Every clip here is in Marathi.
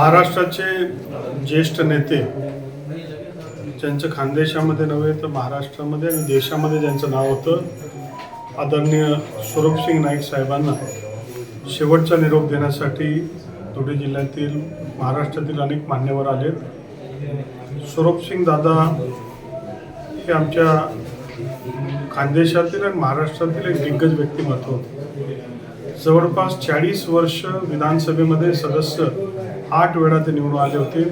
महाराष्ट्राचे ज्येष्ठ नेते ज्यांचं खानदेशामध्ये नव्हे तर महाराष्ट्रामध्ये आणि देशामध्ये ज्यांचं नाव होतं आदरणीय स्वरूपसिंग नाईक साहेबांना शेवटचा निरोप देण्यासाठी धुळे जिल्ह्यातील महाराष्ट्रातील अनेक मान्यवर आले स्वरूपसिंग दादा हे आमच्या खानदेशातील आणि महाराष्ट्रातील एक दिग्गज व्यक्तिमत्व होते. जवळपास चाळीस वर्ष विधानसभेमध्ये सदस्य आठ वेळा ते निवडून आले होते.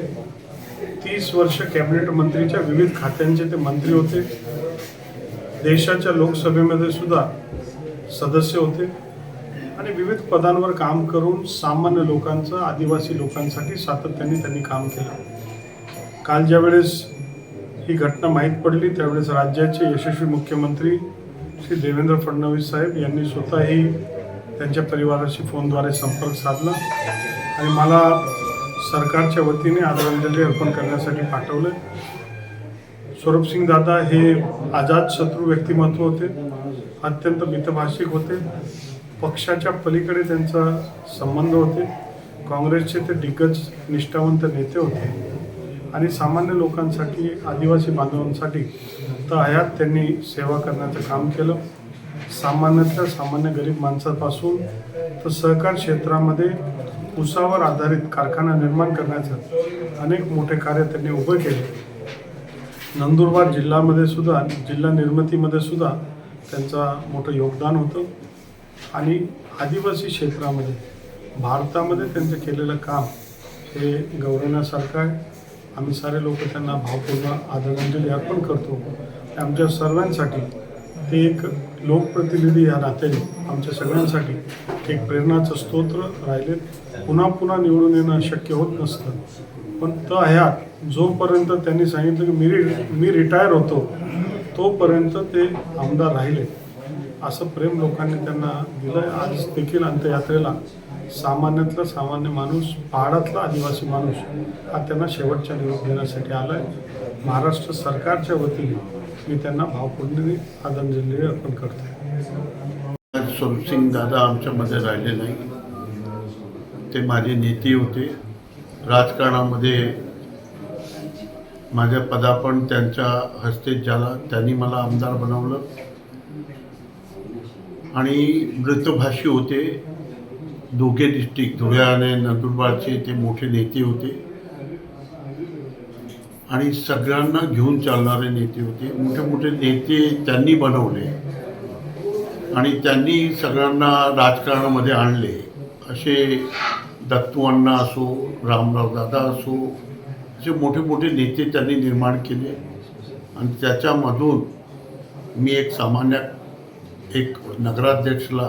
तीस वर्ष कॅबिनेट मंत्रीच्या विविध खात्यांचे ते मंत्री होते. देशाच्या लोकसभेमध्ये सुद्धा सदस्य होते. आणि विविध पदांवर काम करून सामान्य लोकांचं आदिवासी लोकांसाठी सातत्याने त्यांनी काम केलं. काल ज्यावेळेस ही घटना माहीत पडली त्यावेळेस राज्याचे यशस्वी मुख्यमंत्री श्री देवेंद्र फडणवीस साहेब यांनी स्वतःही त्यांच्या परिवाराशी फोनद्वारे संपर्क साधला. आणि मला सरकारच्या वतीने आदरांजली अर्पण करण्यासाठी पाठवलं. स्वरूपसिंग दादा हे आजाद शत्रू व्यक्तिमत्व होते अत्यंत मितभाषिक होते. पक्षाच्या पलीकडे त्यांचा संबंध होते. काँग्रेसचे ते दिग्गज निष्ठावंत नेते होते. आणि सामान्य लोकांसाठी आदिवासी बांधवांसाठी तर हयात त्यांनी सेवा करण्याचं काम केलं. सामान्यातल्या सामान्य गरीब माणसापासून तर सहकार क्षेत्रामध्ये उसावर आधारित कारखाना निर्माण करण्याचं अनेक मोठे कार्य त्यांनी उभे केले. नंदुरबार जिल्ह्यामध्ये सुद्धा जिल्हा निर्मितीमध्ये सुद्धा त्यांचा मोठं योगदान होतं. आणि आदिवासी क्षेत्रामध्ये भारतामध्ये त्यांचं केलेलं काम हे गौरवण्यासारखं आहे. आम्ही सारे लोक त्यांना भावपूर्ण आदरांजली अर्पण करतो. आमच्या सर्वांसाठी ते एक लोकप्रतिनिधी या नात्याने आमच्या सगळ्यांसाठी एक प्रेरणाचं स्तोत्र राहिले. पुन्हा पुन्हा निवडून येणं शक्य होत नसतं. पण तर ह्यात जोपर्यंत त्यांनी सांगितलं की मी रि मी रिटायर होतो तोपर्यंत ते आमदार राहिले. असं प्रेम लोकांनी त्यांना दिलं आज देखील अंत्ययात्रेला सामान्यातला सामान्य माणूस पहाडातला आदिवासी माणूस हा त्यांना शेवटच्या निवडून देण्यासाठी आला आहे महाराष्ट्र सरकारच्या वतीने मी त्यांना भावपूर्ण आदरांजली अर्पण करतो सोमसिंग दादा आमच्यामध्ये राहिले नाही. ते माझे नेते होते. राजकारणामध्ये माझ्या पदार्पण त्यांच्या हस्ते झाला त्यांनी मला आमदार बनवलं. आणि मृतभाषी होते. दोघे डिस्ट्रिक्ट धुळे आणि नंदुरबारचे ते मोठे नेते होते. आणि सगळ्यांना घेऊन चालणारे नेते होते. मोठे मोठे नेते त्यांनी बनवले आणि त्यांनी सगळ्यांना राजकारणामध्ये आणले. असे दत्तूअण्णा असो रामराव दादा असो असे मोठे मोठे नेते त्यांनी निर्माण केले. आणि त्याच्यामधून मी एक सामान्य एक नगराध्यक्षला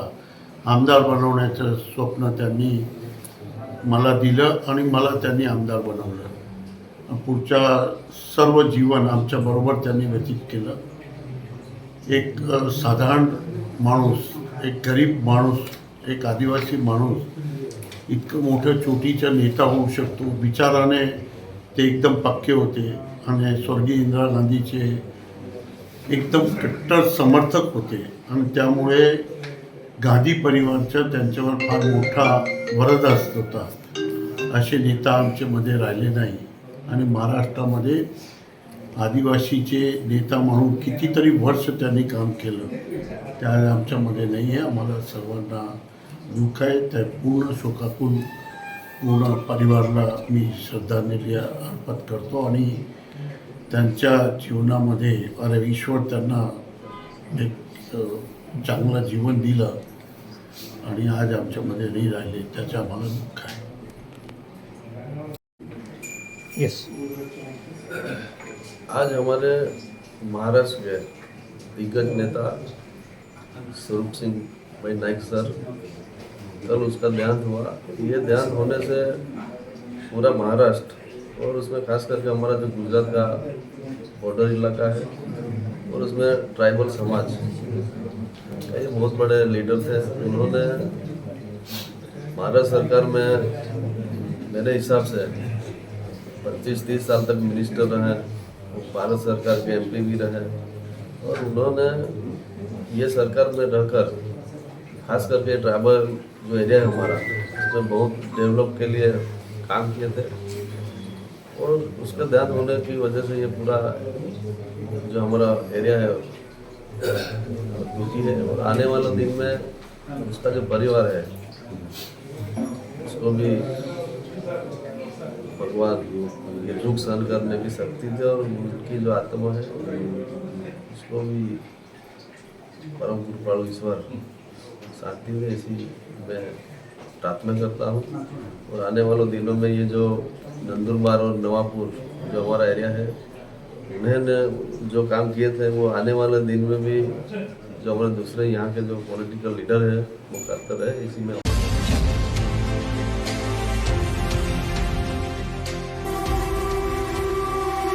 आमदार बनवण्याचं स्वप्न त्यांनी मला दिलं आणि मला त्यांनी आमदार बनवलं. पुढच्या सर्व जीवन आमच्याबरोबर त्यांनी व्यतीत केलं. एक साधारण माणूस एक गरीब माणूस एक आदिवासी माणूस इतकं मोठं चोटीचा नेता होऊ शकतो. विचाराने ते एकदम पक्के होते आणि स्वर्गीय इंदिरा गांधीचे एकदम कट्टर समर्थक होते आणि त्यामुळे गांधी परिवारचा त्यांच्यावर फार मोठा वरदास्त होता. असे नेता आमच्यामध्ये राहिले नाही. आणि महाराष्ट्रामध्ये आदिवासीचे नेता म्हणून कितीतरी वर्ष त्यांनी काम केलं. त्या आमच्यामध्ये नाही आहे आम्हाला सर्वांना दुःख आहे. त्या पूर्ण शोकातून पूर्ण परिवाराला मी श्रद्धांजली अर्पण करतो आणि त्यांच्या जीवनामध्ये अरे ईश्वर त्यांना एक चांगलं जीवन दिलं आणि आज आमच्यामध्ये नाही राहिले. त्याचं आम्हाला दुःख आहे. यस आज हमारे महाराष्ट्र के दिग्गज नेता स्वरूप सिंह भाई नाइक सर, कल उसका देहांत हुआ। ये देहांत होने से पूरा महाराष्ट्र और उसमें खास करके हमारा जो गुजरात का बॉर्डर इलाका है और उसमें ट्राइबल समाज, कई बहुत बड़े लीडर थे उन्होंने भारत सरकार में मेरे हिसाब से पच्चीस तीस साल तक मिनिस्टर रहे भारत सरकार के एमपी भी रहे। और उन्होंने ये सरकार में रहकर, खास करके ट्राइबल जो एरिया है हमारा, उसमें बहुत डेवलप के लिए काम किए थे। और उसका ध्यान होने की वजह से ये पूरा जो हमारा एरिया है दुखी है, और आने वाले दिन में उसका जो परिवार है, उसको भी भगवान ये दुख सहन करने की शक्ति दे और उनकी जो आत्मा है, उसको भी परम कृपालु ईश्वर शांति में ऐसी मैं प्रार्थना करता हूँ। और आने वाले दिनों में ये जो नंदुरबार और नवापुर जो हमारा एरिया है उन्होंने जो काम किए थे, वो आने वाले दिन में भी जो हमारे दूसरे यहाँ के जो पॉलिटिकल लीडर है, वो करते रहे, इसी में